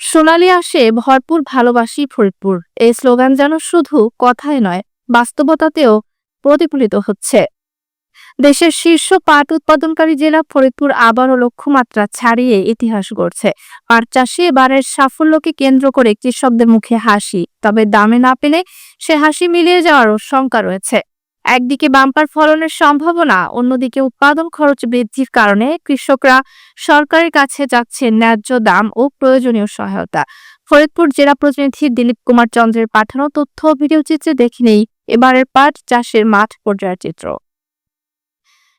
সোনালী আসে ভরপুর ভালোবাসি ফরিদপুর। এই স্লোগান যেন শুধু কথায় নয়, বাস্তবতাতেও প্রতিফলিত হচ্ছে। দেশের শীর্ষ পাট উৎপাদনকারী জেলা ফরিদপুর আবারও লক্ষ্যমাত্রা ছাড়িয়ে ইতিহাস গড়ছে। পাট চাষে এবারের সাফল্যকে কেন্দ্র করে কৃষকদের মুখে হাসি, তবে দামে না পেলে সে হাসি মিলিয়ে যাওয়ারও শঙ্কা রয়েছে। একদিকে বাম্পার ফলনের সম্ভাবনা, অন্যদিকে উৎপাদন খরচ বৃদ্ধির কারণে কৃষকরা সরকারের কাছে যাচ্ছে ন্যায্য দাম ও প্রয়োজনীয় সহায়তা। ফরিদপুর জেলা প্রতিনিধি দিলীপ কুমার চন্দ্রের পাঠানো তথ্য ভিডিও চিত্রে দেখে নেই। এবারের পাট চাষের মাঠ পর্যায়ের চিত্র।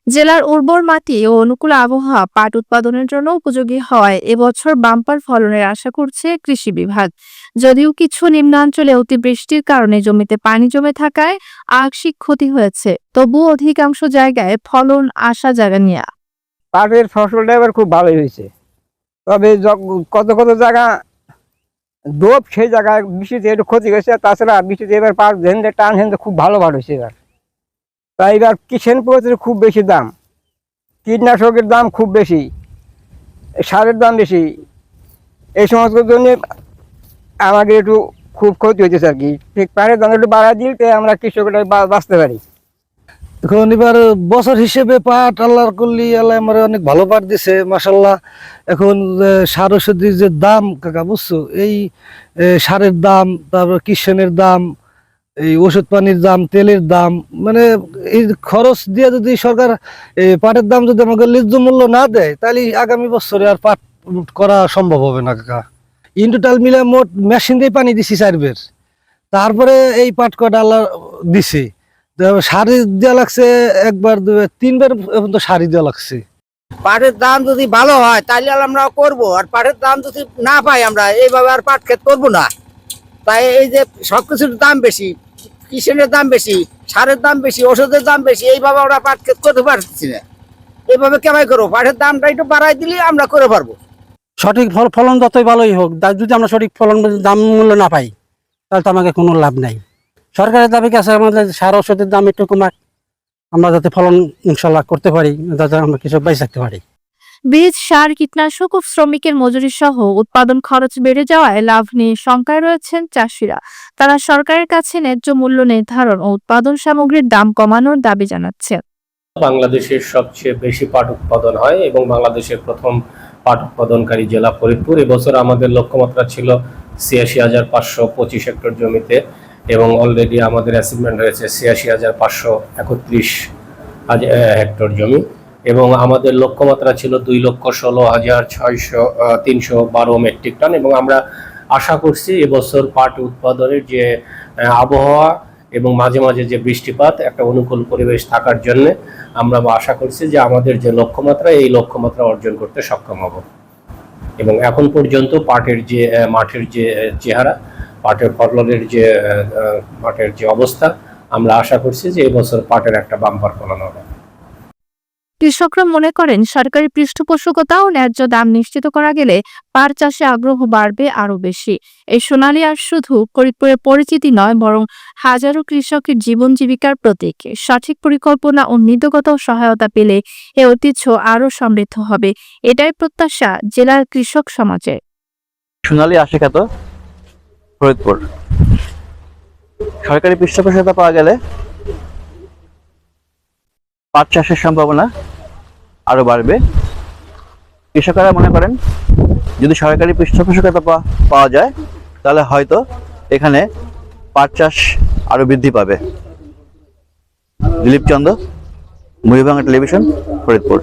জেলার উর্বর মাটি ও অনুকূল আবহাওয়া পাট উৎপাদনের জন্য উপযোগী হয়। এবছর বাম্পার ফলনের আশা করছে কৃষি বিভাগ। যদিও কিছু নিম্নাঞ্চলে অতিবৃষ্টির কারণে জমিতে পানি জমে থাকায় আংশিক ক্ষতি হয়েছে তবু অধিকাংশ জায়গায় ফলন আশা জায়গা নিয়ে পাটের ফসলটা এবার খুব ভালোই হয়েছে। তবে কত কত জায়গা ডোপ সেই জায়গায় বৃষ্টিতে একটু ক্ষতি হয়েছে, তাছাড়া বৃষ্টিতে এবার পাট হেন্দে টান খুব ভালো ভালো হয়েছে এবার। তাই এবার কিষেন পড়েছে খুব বেশি দাম। কীটনাশকের দাম খুব বেশি, সারের দাম বেশি। এই সমস্ত জন্য আমাদের একটু খুব ক্ষতি হইতেছে আর কি। ঠিক পাটের দাম একটু বাড়ায় দিলে আমরা কৃষকরা বাঁচতে পারি। এখন এবার বছর হিসেবে পাট, আল্লাহর করলি আল্লাহ আমার অনেক ভালো পাট দিছে মাসাল্লাহ এখন সার ওষুধের যে দাম, কাকা বুঝছ? এই সারের দাম, তারপর কিষানের দাম এই ওষুধ পানির দাম তেলের দাম মানে এই খরচ দিয়ে যদি সরকার এ, পাটের দাম যদি আমাকে ন্যায্য মূল্য না দেয় তাহলে আগামী বছরে আর পাট করা সম্ভব হবে না কাকা। ইন টোটাল মিলে মোট মেশিন দিয়ে পানি দিছি চারবের তারপরে এই পাট কটা আল্লাহ দিছে? শাড়ি দেওয়া লাগছে একবার দুবার তিনবার এখন তো শাড়ি দেওয়া লাগছে। পাটের দাম যদি ভালো হয় তাহলে আমরা করব। আর পাটের দাম যদি না পাই আমরা এইভাবে আর পাট ক্ষেত করব না। তাই এই যে সবকিছুর দাম বেশি কিষেনের দাম বেশি, সারের দাম বেশি, ওষুধের দাম বেশি, এইভাবে আমরা পাট করতে পারছি না। এইভাবে কেমন করব? পাটের দামটা একটু বাড়াই দিলে আমরা করে পারব। সঠিক ফল ফলন যতই ভালোই হোক যদি আমরা সঠিক ফলন দাম মূল্য না পাই, তাহলে তো আমাকে কোনো লাভ নাই। সরকারের দাবি কাছে আমাদের সার ওষুধের দাম একটু কমাক। আমরা যাতে ফলন ইনশাল্লাহ করতে পারি, যাতে আমরা কৃষক বেঁচে থাকতে পারি। বীজ, সার, কীটনাশক ও শ্রমিকের মজুরি সহ উৎপাদন খরচ বেড়ে যাওয়ায় লাভ নিয়ে শঙ্কায় রয়েছেন চাষিরা। তারা সরকারের কাছে ন্যায্য মূল্য নির্ধারণ ও উৎপাদন সামগ্রীর দাম কমানোর দাবি জানাচ্ছেন। বাংলাদেশের সবচেয়ে বেশি পাট উৎপাদন হয় এবং বাংলাদেশের প্রথম পাট উৎপাদনকারী জেলা ফরিদপুর। এবছর আমাদের লক্ষ্যমাত্রা ছিল ছিয়াশি হাজার পাঁচশো পঁচিশ হেক্টর জমিতে এবং অলরেডি আমাদের অ্যাচিভমেন্ট হয়েছে ছিয়াশি হাজার পাঁচশো একত্রিশ হেক্টর জমি। এবং আমাদের লক্ষ্যমাত্রা ছিল দুই লক্ষ ষোলো হাজার ছয়শো তিনশো বারো মেট্রিক টন এবং আমরা আশা করছি এবছর পাট উৎপাদনের যে আবহাওয়া এবং মাঝে মাঝে যে বৃষ্টিপাত একটা অনুকূল পরিবেশ থাকার জন্য আমরা আশা করছি যে আমাদের যে লক্ষ্যমাত্রা, এই লক্ষ্যমাত্রা অর্জন করতে সক্ষম হব। এবং এখন পর্যন্ত পাটের যে মাঠের যে চেহারা, পাটের ফলনের যে মাঠের যে অবস্থা, আমরা আশা করছি যে এবছর পাটের একটা বাম্পার ফলন হবে। কৃষকরা মনে করেন, সরকারি পৃষ্ঠপোষকতা ও ন্যায্য দাম নিশ্চিত করা গেলে পাট চাষে আগ্রহ বাড়বে আরও বেশি। এই সোনালী আর শুধু ফরিদপুরের পরিচিতি নয়, বরং হাজারো কৃষকের জীবন জীবিকার প্রতীক। সঠিক পরিকল্পনা ও নীতিগত সহায়তা পেলে এ ঐতিহ্য আরও সমৃদ্ধ হবে। এটাই প্রত্যাশা জেলার কৃষক সমাজের সোনালী আশিকাত ফরিদপুর। সরকারি পৃষ্ঠপোষকতা পাওয়া গেলে পাট চাষের সম্ভাবনা আরও বাড়বে। কৃষকেরা মনে করেন, যদি সরকারি পৃষ্ঠপোষকতা পাওয়া যায়, তাহলে হয়তো এখানে পাট চাষ আরও বৃদ্ধি পাবে। দিলীপ চন্দ্র মুড়িভাঙ্গা টেলিভিশন, ফরিদপুর।